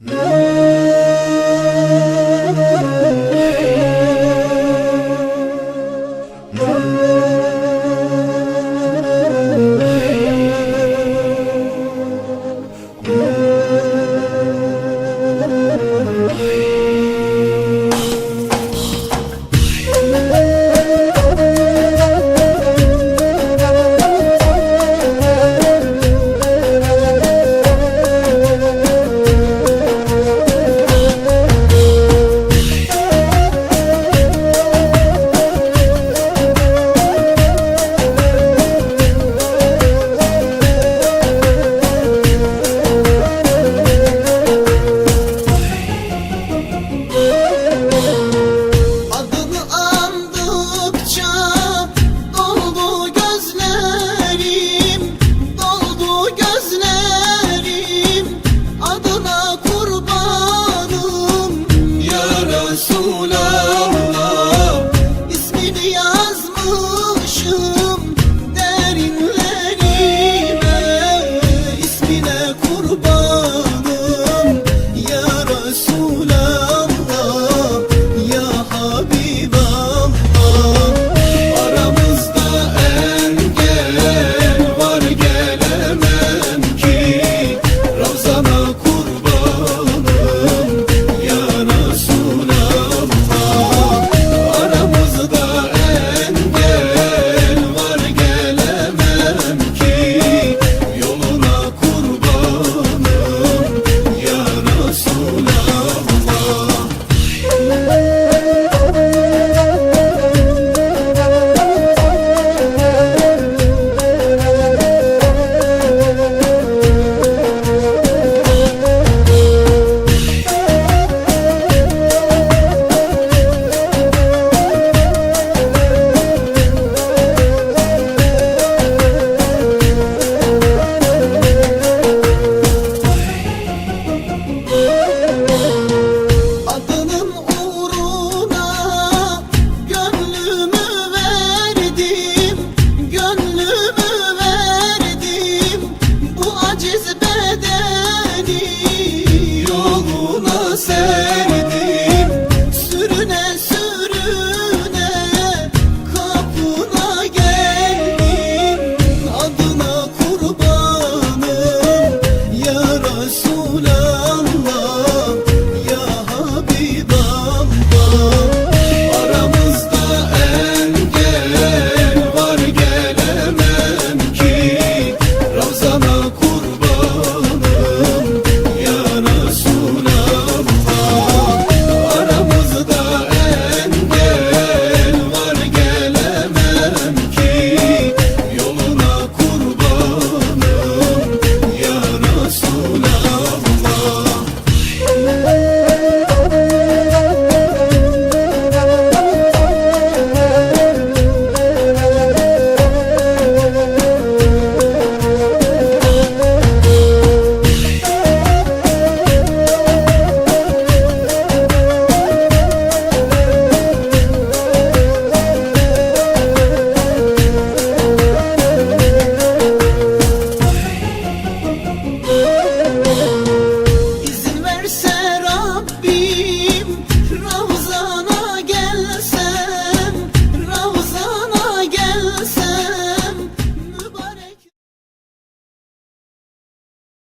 Música Resulallah. İsmini yazmışım serdim Sürüne sürüne kapına geldim. Adına kurbanım ya Resulallah.